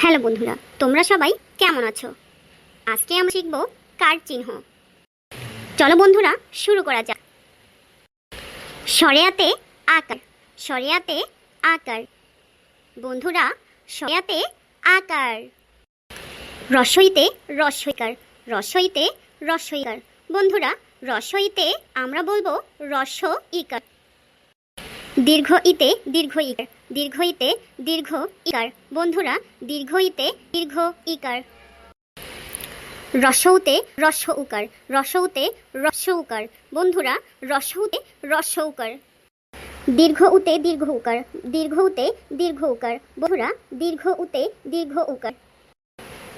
Hello বন্ধুরা, তোমরা সবাই কেমন আছো? আজকে আমরা শিখব কার চিহ্ন। চলো বন্ধুরা, শুরু করা যাক। সরেয়াতে আকার সরেয়াতে আকার। বন্ধুরা, সরেয়াতে আকার। রসইতে রসইকার রসইতে রসইকার। বন্ধুরা, রসইতে আমরা বলব রস ইকার দীর্ঘ ইতে, দীর্ঘ ইকার, দীর্ঘ ইতে, দীর্ঘ ইকার। বন্ধুরা, দীর্ঘ ইতে, দীর্ঘ ইকার। রসৌতে রস উকার রসৌতে রস উকার। বন্ধুরা রসৌতে রস উকার। দীর্ঘ উতে, দীর্ঘ উকার, দীর্ঘ উতে, দীর্ঘ উকার। বন্ধুরা, দীর্ঘ উতে, দীর্ঘ উকার।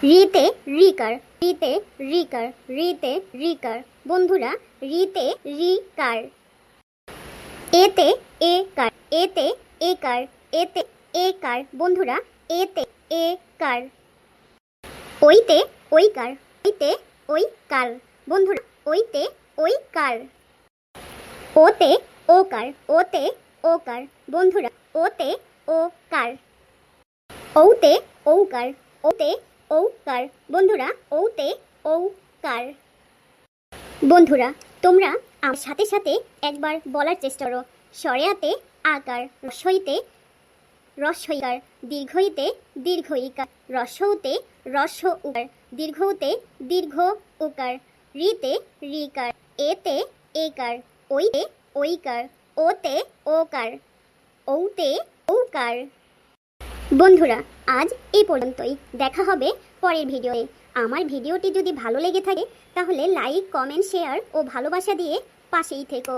রিতে, রিকার রিতে রিকার রিতে, রিকার। বন্ধুরা, রিতে, রিকার। এতে এ কার, এতে এ কার, এতে এ কার, বন্ধুরা, এতে এ কার। ওইতে ওই কার, ওইতে ওই কার, বন্ধুরা, ওইতে ওই কার। ওতে ও কার, ওতে ও কার, বন্ধুরা, ওতে ও কার। ঔতে ও কার, ওতে ও কার, বন্ধুরা ঔতে ও কার। বন্ধুরা, তোমরা আমার সাথে সাথে একবার বলার চেষ্টা করো। সরেয়াতে আকার রসইতে রসইকার দীর্ঘইতে দীর্ঘ ইকার রসৌতে রস উকার, দীর্ঘ দীর্ঘতে দীর্ঘ উকার, রিতে রিকার, এতে একার, ওইতে ওইকার, ওতে ওকার, ঔতে ঔকার। বন্ধুরা, আজ এই পর্যন্তই। দেখা হবে পরের ভিডিওয়ে আমার ভিডিওটি যদি ভালো লেগে থাকে, তাহলে লাইক কমেন্ট শেয়ার ও ভালোবাসা দিয়ে পাশেই থেকো।